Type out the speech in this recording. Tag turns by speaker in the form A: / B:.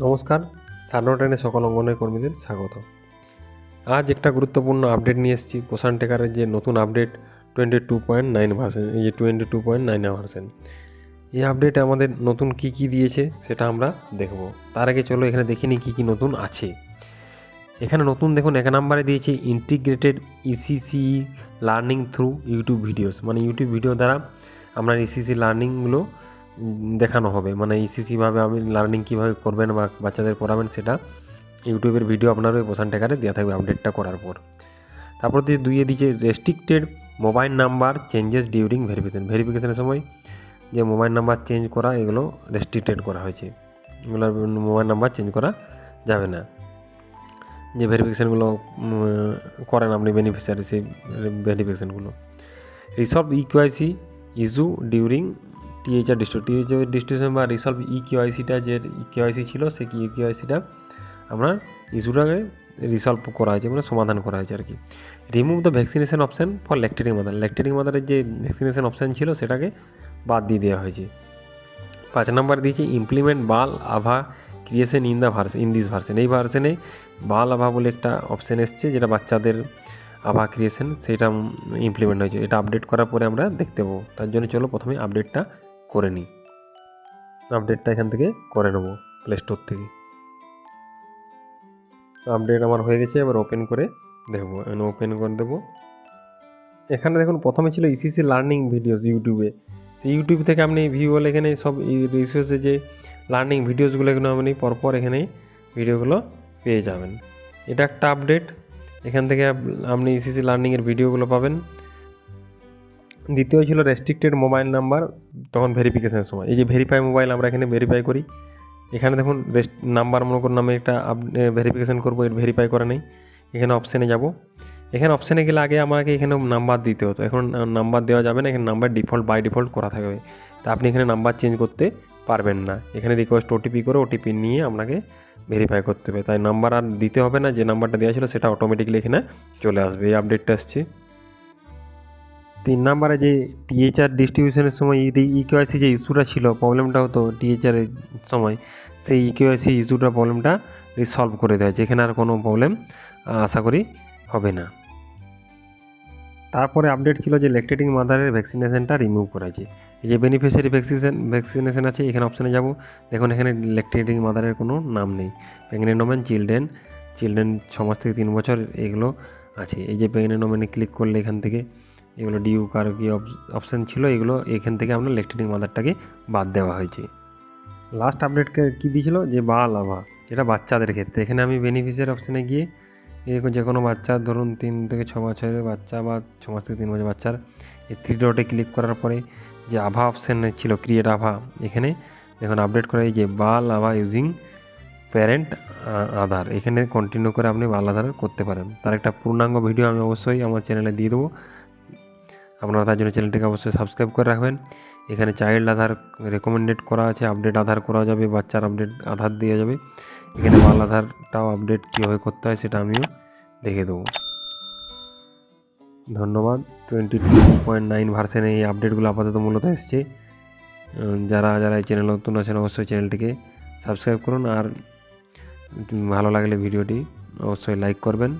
A: নমস্কার সার্নটেনে সকল অঙ্গনের কর্মীদের স্বাগত। আজ একটা গুরুত্বপূর্ণ আপডেট নিয়ে এসেছি পোষণ টেকারের যে নতুন update twenty two point nine percent এই যে twenty two point nine version এই আপডেটে আমাদের নতুন কি কি দিয়েছে সেটা আমরা দেখব। তার আগে চলো এখানে দেখে নিই কী কী নতুন আছে। এখানে নতুন দেখুন, এক নম্বরে দিয়েছে integrated ECC learning through YouTube videos মানে ইউটিউব ভিডিও দ্বারা আমরা ইসিসি লার্নিংগুলো দেখানো হবে। মানে ইসিসিভাবে আমি লার্নিং কীভাবে করবেন বা বাচ্চাদের পড়াবেন সেটা ইউটিউবের ভিডিও আপনার ওই পোষণ টেকারে দেওয়া থাকবে আপডেটটা করার পর। তারপর দিয়ে দুইয়ে দিয়েছে restricted mobile number changes during verification ভেরিফিকেশনের সময় যে মোবাইল নাম্বার চেঞ্জ করা, এগুলো রেস্ট্রিক্টেড করা হয়েছে। এগুলো মোবাইল নাম্বার চেঞ্জ করা যাবে না। যে ভেরিফিকেশানগুলো করেন আপনি বেনিফিশিয়ারি সেই ভেরিফিকেশানগুলো resolve EQIC issue during THR district THR distribution বা রিসলভ ইকিউআইসিটা যে ইকিউআইসি ছিল, সেই ইকিউআইসিটা আপনার ইস্যুটাকে রিসলভ করা হয়েছে মানে সমাধান করা হয়েছে আর কি। Remove the vaccination option for lactating mother lactating মাদারের যে ভ্যাকসিনেশন অপশান ছিল, সেটাকে বাদ দিয়ে দেওয়া হয়েছে। পাঁচ নম্বর দিয়েছে ইমপ্লিমেন্ট বাল আভা creation in the version in this version এই ভার্সনে বাল আভা বলে একটা অপশান এসছে, যেটা বাচ্চাদের আভা ক্রিয়েশন সেটা ইমপ্লিমেন্ট হয়েছে। এটা আপডেট করার পরে আমরা দেখতে পাবো। তার জন্য চলো প্রথমে আপডেটটা করে নিই। আপডেটটা এখান থেকে করে নেব প্লে স্টোর থেকে। আপডেট আমার হয়ে গেছে, এবার ওপেন করে দেখব। ওপেন করে দেবো। এখানে দেখুন, প্রথমে ছিল ইসিসি লার্নিং ভিডিওস ইউটিউবে ইউটিউব থেকে আপনি ভিউ হলে এখানে সব রিসোর্সে যে লার্নিং ভিডিওসগুলো এগুলো আপনি পরপর এখানে ভিডিওগুলো পেয়ে যাবেন। এটা একটা আপডেট এখান থেকে আপনি ইসিসি লার্নিংয়ের ভিডিওগুলো পাবেন। দ্বিতীয় ছিল রেস্ট্রিক্টেড মোবাইল নাম্বার তখন ভেরিফিকেশনের সময়। এই যে ভেরিফাই মোবাইল আমরা এখানে ভেরিফাই করি। এখানে দেখুন রেস্ট নাম্বার মনে করুন আমি একটা ভেরিফিকেশান করব, এর ভেরিফাই করা নেই। এখানে অপশানে যাব। এখানে অপশানে গেলে আগে আমাকে এখানে নাম্বার দিতে হতো। এখন নাম্বার দেওয়া যাবে না, এখানে নাম্বার ডিফল্ট বাই ডিফল্ট করা থাকবে। তা আপনি এখানে নাম্বার চেঞ্জ করতে পারবেন না। এখানে রিকোয়েস্ট ওটিপি করে ওটিপি নিয়ে আপনাকে ভেরিফাই করতে হবে। তাই নাম্বার আর দিতে হবে না, যে নাম্বারটা দেওয়া ছিল সেটা অটোমেটিকলি এখানে চলে আসবে। এই আপডেটটা আসছে তিন নাম্বারে যে টিএচআর ডিস্ট্রিবিউশনের সময় ইকেওয়াইসি যে ইস্যুটা ছিল প্রবলেমটা হতো টিএইচআরের সময়, সেই ইকেওয়াইসি ইস্যুটা প্রবলেমটা রিসলভ করে দেওয়া হয়েছে। এখানে আর কোনো প্রবলেম আশা করি হবে না। তারপরে আপডেট ছিল যে ল্যাকটেটিং মাদারের ভ্যাকসিনেশনটা রিমুভ করা এই যে বেনিফিশিয়ারি ভ্যাকসিনেশন ভ্যাকসিনেশন আছে, এখানে অপশানে যাব। দেখুন, এখানে ল্যাকটেটিং মাদারের কোনো নাম নেই। প্রেগনেন্ট চিলড্রেন চিলড্রেন ছ মাস থেকে তিন বছর, এগুলো আছে। এই যে প্রেগনেন্ট ওমেনে ক্লিক করলে এখান থেকে এগুলো ডিউ কার কি অপশান ছিল, এগুলো এখান থেকে আপনার ল্যাকটেটিং মাদারটাকে বাদ দেওয়া হয়েছে। লাস্ট আপডেটকে কী দিয়েছিল? যে বা লাভা যেটা বাচ্চাদের ক্ষেত্রে। এখানে আমি বেনিফিশিয়ারি অপশানে গিয়ে যে কোনো বাচ্চা, ধরুন তিন থেকে ছ বছরের বাচ্চা বা ছ মাস থেকে তিন বছর বাচ্চার, এই থ্রি ডটে ক্লিক করার পরে যে আভা অপশান ছিল ক্রিয়েট আভা, এখানে দেখুন আপডেট করা এই যে বাল আভা ইউজিং প্যারেন্ট আধার। এখানে কন্টিনিউ করে আপনি বাল আধার করতে পারেন। তার একটা পূর্ণাঙ্গ ভিডিও আমি অবশ্যই আমার চ্যানেলে দিয়ে দেবো। আপনারা তার জন্য চ্যানেলটিকে অবশ্যই সাবস্ক্রাইব করে রাখবেন। এখানে চাইল্ড আধার রেকমেন্ডেড করা আছে আপডেট আধার করা যাবে, বাচ্চার আপডেট আধার দেওয়া যাবে। এখানে বাল আধারটাও আপডেট কীভাবে করতে হয় সেটা আমিও দেখে দেবো। ধন্যবাদ। টোয়েন্টি টু পয়েন্ট নাইন ভার্সেনে এই আপডেটগুলো আপাতত মূলত এসছে। যারা যারা এই চ্যানেল নতুন আছেন, অবশ্যই চ্যানেলটিকে সাবস্ক্রাইব করুন। আর ভালো লাগলে ভিডিওটি অবশ্যই লাইক করবেন।